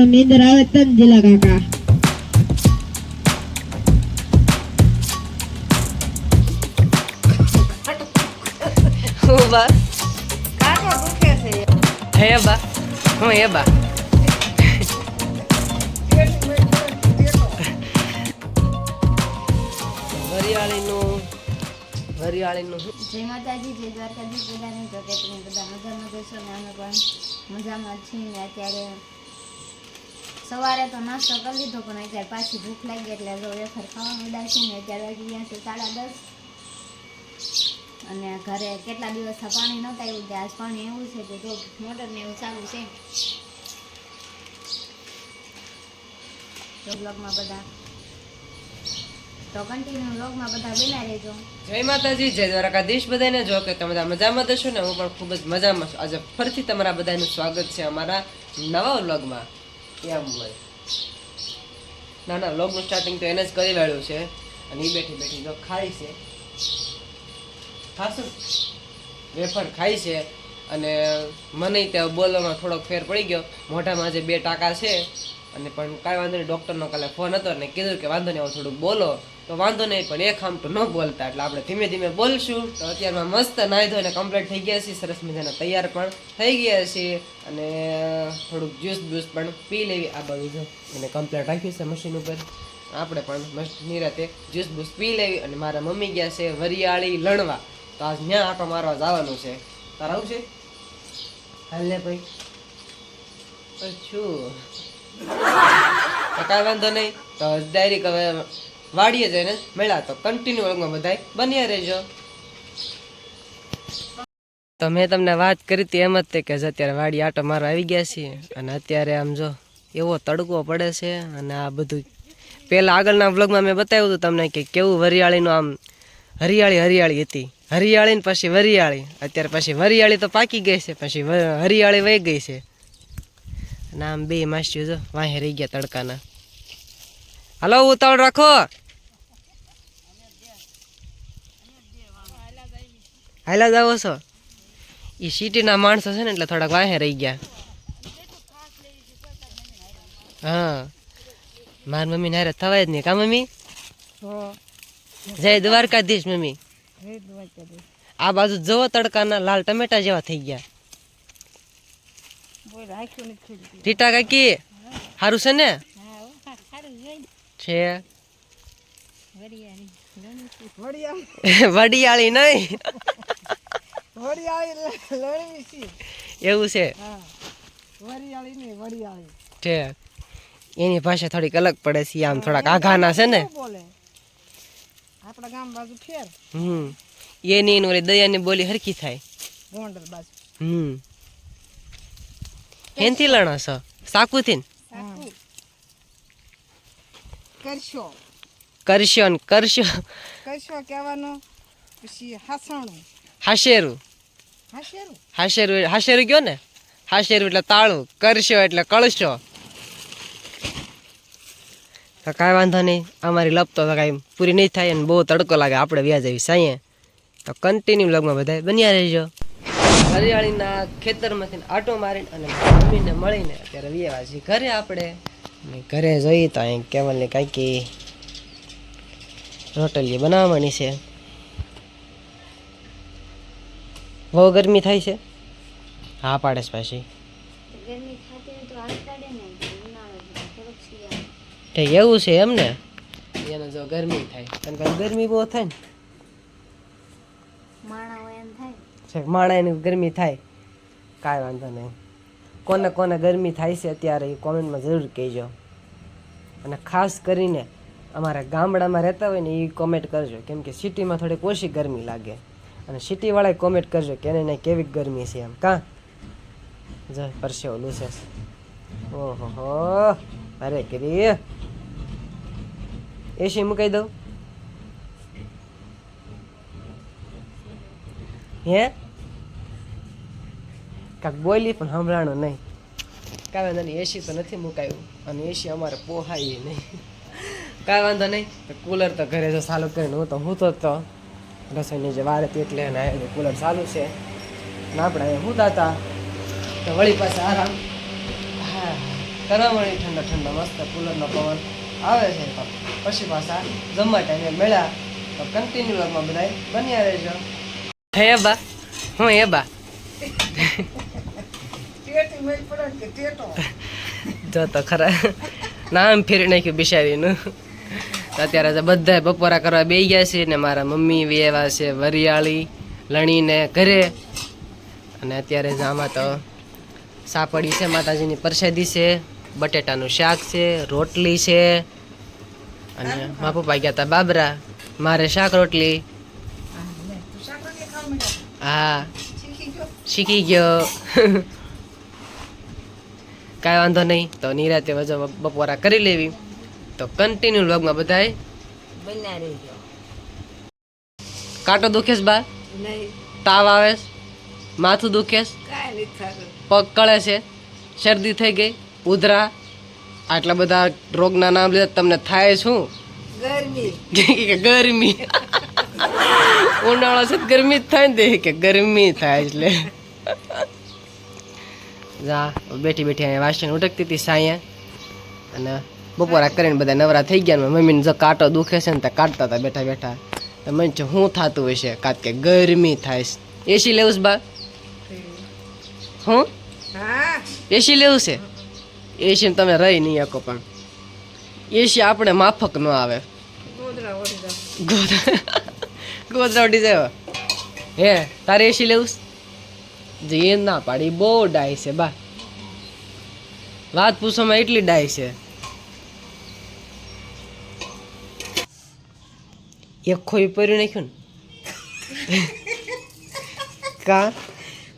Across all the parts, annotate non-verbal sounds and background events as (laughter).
નીંદર આવે તન જીલા કાકા બા કાકો દુખે છે હે બા હું એ બા વરિયાળીનું વરિયાળીનું જય માતાજી જય દ્વારકાધીશ. બધાને તો કે તમે બધા મજામાં જશો ને? અમે પણ મજામાં છીએ અત્યારે સવારે તો નાસ્તો કરી લીધો, પણ અત્યારે પાછી ભૂખ લાગી એટલે જો વેફર ખાવા માંડ્યા છે ને અત્યારે વાગી ગયા છે સાડા દસ. અને ઘરે કેટલા દિવસથી પાણી નહોતા આવ્યું કે આજ પાણી એવું છે કે જો મોટર ને એવું ચાલુ છે. તો બ્લોગમાં બધા તો કન્ટિન્યુ બ્લોગમાં બધા બેના રહેજો. જય માતાજી, જય દ્વારકાધીશ બધાને. જો કે તમે બધા મજામાં દશો ને, હું પણ ખૂબ જ મજામાં છું. આજે ફરીથી તમારા બધાનું સ્વાગત છે અમારા નવા વ્લોગમાં એમ હોય? ના ના વ્લોગનું સ્ટાર્ટિંગ તો એને જ કરી વાળ્યું છે. અને એ બેઠી બેઠી જો ખાય છે. ખાશું. વેફર ખાય છે. અને મને ત્યાં બોલવામાં થોડોક ફેર પડી ગયો. મોઢામાં જે બે ટાંકા છે. અને પણ કાંઈ વાંધો નહીં ડૉક્ટરનો કાલે ફોન હતો ને કીધું કે વાંધો નહીં, હવે થોડુંક બોલો. તો વાંધો નહીં પણ એક આમ તો ન બોલતા એટલે આપણે ધીમે ધીમે બોલશું. તો અત્યારમાં મસ્ત નાહી ધોઈને કમ્પ્લીટ થઈ ગયા છીએ સરસ મજાના તૈયાર પણ થઈ ગયા છીએ. અને થોડુંક જ્યુસ બ્યુસ પણ પી લેવી. આ બાજુ જો એને કમ્પ્લીટ રાખ્યું છે મશીન ઉપર. આપણે પણ મસ્ત નિરાતે જ્યુસ બ્યુસ પી લેવી અને મારા મમ્મી ગયા છે વરિયાળી લણવા. તો આજ ત્યાં આટો મારવા જવાનું છે. તારા આવું છે? હાલ ને ભાઈ. અચ્છું કાંઈ વાંધો નહીં. તો ડાયરેક્ટ હવે વાડીએ જઈને મળ્યા તો કન્ટિન્યુ વર્ગમાં બધાય બન્યા રહેજો. તો મેં તમને વાત કરી હતી એમ જ તે કે અત્યારે વાડી આટો મારો આવી ગયા છીએ અને અત્યારે આમ જો એવો તડકો પડે છે અને આ બધું પહેલાં આગળના વ્લોગમાં મેં બતાવ્યું હતું તમને કે કેવું વરિયાળીનું આમ હરિયાળી હરિયાળી હતી. હરિયાળી ને પછી વરિયાળી, અત્યારે પછી વરિયાળી તો પાકી ગઈ છે, પછી હરિયાળી વહી ગઈ છે. અને આમ બે માસીઓ જો વાહે રહી ગયા તડકાના. હાલો ઉતાવળ રાખો. હાલા જાવ છો? એ સિટીના માણસો છે ને એટલે થોડાક વાહે રહી ગયા. હા. મારી મમ્મી નારે થવાય જ નહીં કા મમ્મી? જય દ્વારકાધીશ મમ્મી. આ બાજુ જવો તડકાના લાલ ટમેટા જેવા થઈ ગયા. રીટા કાકી સારું છે ને? છે. વડિયાળી. નહીં. એવું છે. છે. એની ભાષા થોડીક અલગ પડે છે આમ થોડાક આઘાના છે ને. આપણા ગામ બાજુ ફેર. હમ. એની ને ઓલી દયાની બોલી હરખી થાય. ગોંડલ બાજુ. હમ. એનથી લણો છો? સાકુથી કરશો? કરશો ને કરશો. કરશો કહેવાનું? પછી હસણું. હાશેરું. હાશેરું? હાશેરું હાશેરું કયો ને? હાશેરું એટલે તાળું. કરશો એટલે કળશો. તો કાંઈ વાંધો નહીં. અમારી લપતો તો કાંઈ પૂરી નહીં થાય અને બહુ તડકો લાગે. આપણે વ્યાજ આવી સાંયે. તો કન્ટિન્યુ લગમાં બધા બન્યા રહેજો. હરિયાળીના ખેતરમાંથી આટો મારીને અને મમ્મીને મળીને અત્યારે વ્યાવા ઘરે આપણે. ઘરે જોઈએ તો અહીં કેવલની કાંઈકી રોટલી બનાવવાની છે. બહુ ગરમી થાય છે? હા પાડે છે પાછી. એવું છે એમ ને એને જો ગરમી થાય. અને કે ગરમી બહુ થાય ને. માણા એમ થાય. માણાની ગરમી થાય. કાંઈ વાંધો નહીં. કોને કોને ગરમી થાય છે અત્યારે એ કોમેન્ટમાં જરૂર કહેજો. અને ખાસ કરીને અમારા ગામડામાં રહેતા હોય ને એ કોમેન્ટ કરજો. કેમ કે સિટીમાં થોડીક ઓછી ગરમી લાગે. અને સિટીવાળાએ કોમેન્ટ કરજો કે એને કેવી ગરમી છે એમ. કાં? જ, પરસેવો ઓલું છે. ઓહો અરે કરી એસી મૂકાઈ દઉં. હે? કાંક બોલી પણ સંભળાણું નહીં. કાંઈ વાંધો નહીં એસી તો નથી મુકાયું અને એસી અમારે પોહાય નહીં. કાંઈ વાંધો નહીં, તો કુલર તો ઘરે જો ચાલુ કરીને હું તો હું તો રસોઈની જે વારે એટલે અને આ કુલર ચાલુ છે. ને આપણે અહીંયા હું હતા તો વળી પાસે આરામ. હા કરવા મળી ઠંડા ઠંડા મસ્ત કુલરનો પવન આવે છે તો પછી પાછા જમવા ટાઈમે મળ્યા. તો કન્ટિન્યુ વર્કમાં બધા બન્યા રહેજો. હે બા, હું એ બા ટેટી મેલ પડે કે ટેટો (laughs) જો તો ખરા. નામ ફેરી નાખ્યું બિચારીનું તો અત્યારે બધા બપોરા કરવા બે ગયા છે ને મારા મમ્મી એવા છે વરિયાળી લણીને ઘરે. અને અત્યારે જ આમાં તો સાપડી છે માતાજીની પ્રસાદી છે બટેટાનું શાક છે રોટલી છે. અને મા પપ્પા ગયા હતા બાબરા મારે શાક રોટલી. હા શીખી ગયો. (laughs) કાંઈ વાંધો નહીં. તો નિરાતે વજો બપોરા કરી લેવી. તો કન્ટિન્યુ વ્લોગમાં બધાય. બન્યા રહી ગયો કાંટો દુખેશ બા? નહીં. તાવ આવે માથું દુખેશ? પગ કળે છે? શરદી થઈ ગઈ? ઉધરા? આટલા બધા રોગના નામ લીધા. તમને થાય શું? ગરમી. કે ગરમી. (laughs) ઉનાળો છે ગરમી જ થાય ને કે ગરમી થાય એટલે. જા, બેઠી બેઠી અહીંયા વાસણ ઉટકતી હતી સાંયે. અને બપોરા કરીને બધા નવરા થઈ ગયા મમ્મીને જો કાંટો દુખે છે ને તો કાઢતા હતા બેઠા બેઠા. તો મને છે, શું થતું હશે કાં કે, ગરમી થાય એસી લેવું છે બા? હું? એસી લેવું છે? એસી તમે રહી નહીં શકો પણ. એસી આપણે માફક ન આવે. ગોધરા ગોધરા. ઉડી જાય હે, તારે એસી લેવું છે? જે ના પાડી બહુ ડાય છે બા. વાત પૂછવામાં એટલી ડાય છે. એક ખોઈ પહેરી નાખ્યું ને? કા?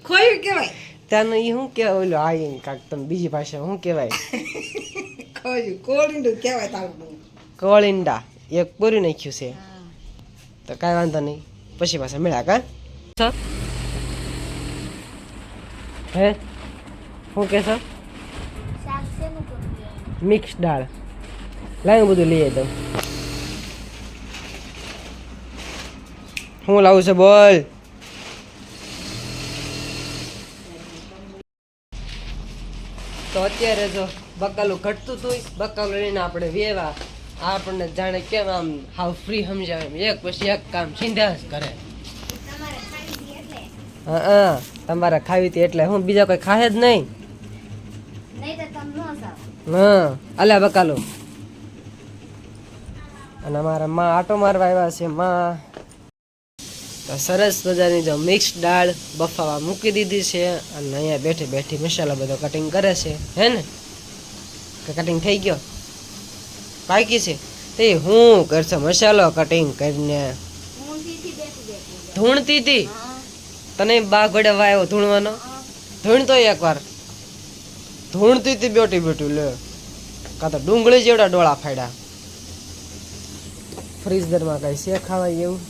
ખોઈ કહેવાય ત્યાંનું એ શું કહેવાય ઓલું આઈ કાક તમે બીજી ભાષા શું કહેવાય ખોયું કોળીનું કહેવાય તારું કોળિંડા. એક પૂરી નાખ્યું છે. તો કાંઈ વાંધો નહીં. પછી પાછા મળ્યા કા? સર હે? શું કે સર શાક શેનું કરવું મિક્સ દાળ. લાવ્યું બધું લઈ દઉં. શું લાવું છે બોલ. તો અત્યારે જો બકાલું ઘટતું હતું બકાલું લઈને આપણે વેવા. આપણને જાણે કેમ આમ હાવ ફ્રી સમજાવે એક પછી એક કામ સીધા જ કરે. હા હા. તમારે ખાવી હતી એટલે હું બીજા કોઈ ખાહે જ નહીં. હા અલ્યા બકાલો. અને અમારા માં આટો મારવા આવ્યા છે માં. તો સરસ મજાની જો મિક્સ દાળ બફાવા મૂકી દીધી છે અને અહીંયા બેઠી બેઠી મસાલો બધો કટિંગ કરે છે. હે ને? કે કટિંગ થઈ ગયો? બાકી છે? તે હું કરશે મસાલો કટિંગ કરીને. ધૂણતી હતી તને બા ઘડે વાયો ધૂણવાનો? ધૂણ તો એકવાર. ધૂણતી તી બેટી બેઠી, લે. કાં તો ડુંગળી જેવડા ડોળા ફાડ્યા. ફ્રીઝરમાં કઈ છે ખાવાય એવું?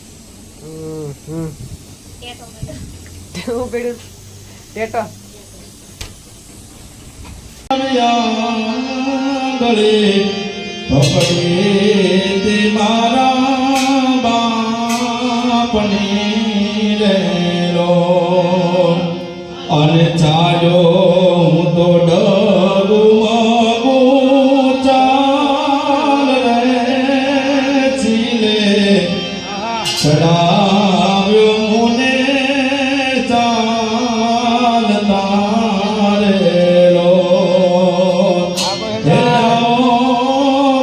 હમ ટેટો પડ્યું ટેટો. મારા બાપની રેલો અને ચાલ્યો હું તો ડરું ચાલ રે છીલે ચડાવ્યો મુને ચાલતા રેલો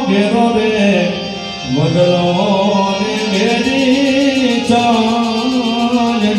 ઘેરો રે મગલો ને મેરી ચાંદડી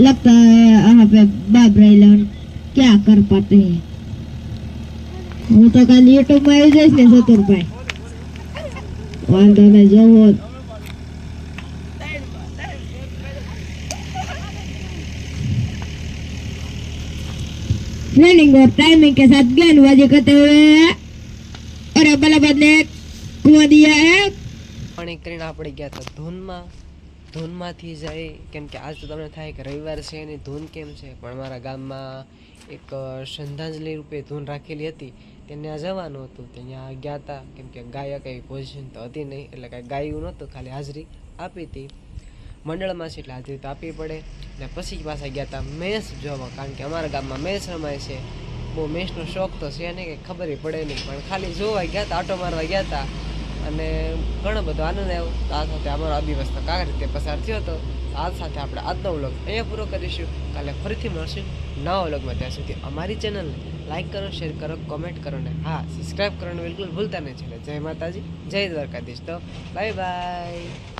लगता है यहाँ पे बाब राइलन क्या कर पाते हैं હું તો કાલે યુટ્યુબમાં આવી જઈશ ને ચતુરભાઈ વાંધો નહીં જોવો रनिंग और टाइमिंग के साथ गेंदबाजी करते हुए કરે બરાબર ને કુવા દિયા એક પાણી કરીને આપણે ગયા હતા ધૂનમાં ધૂનમાંથી જાય. કેમ કે આજ તો તમને થાય કે રવિવાર છે એની ધૂન કેમ છે? પણ મારા ગામમાં એક શ્રદ્ધાંજલિ રૂપે ધૂન રાખેલી હતી. તેને જવાનું હતું. ત્યાં ગયા હતા કેમ કે ગાયક કંઈ પોઝિશન તો હતી નહીં. એટલે કાંઈ ગાયું નહોતું, ખાલી હાજરી આપી હતી. મંડળમાં છે એટલે હાજરી તો આપવી પડે. ને પછી પાછા ગયા હતા મેચ જોવા. કારણ કે અમારા ગામમાં મેચ રમાય છે. બહુ મેચનો શોખ તો છે નહીં કે ખબર પડે નહીં. પણ ખાલી જોવા ગયા હતા આટો મારવા ગયા હતા અને ઘણો બધો આનંદ આવ્યો. તો આ સાથે અમારો આ દિવસનો કાંઈ રીતે પસાર થયો હતો આ સાથે આપણે આજનો વ્લોગ અહીંયા પૂરો કરીશું. કાલે ફરીથી મળશું નવા વ્લોગમાં. ત્યાં સુધી અમારી ચેનલને લાઈક કરો, શેર કરો, કોમેન્ટ કરો ને હા સબસ્ક્રાઈબ કરવાનું બિલકુલ ભૂલતા નહીં. છે જય માતાજી, જય દ્વારકાધીશ. તો બાય બાય.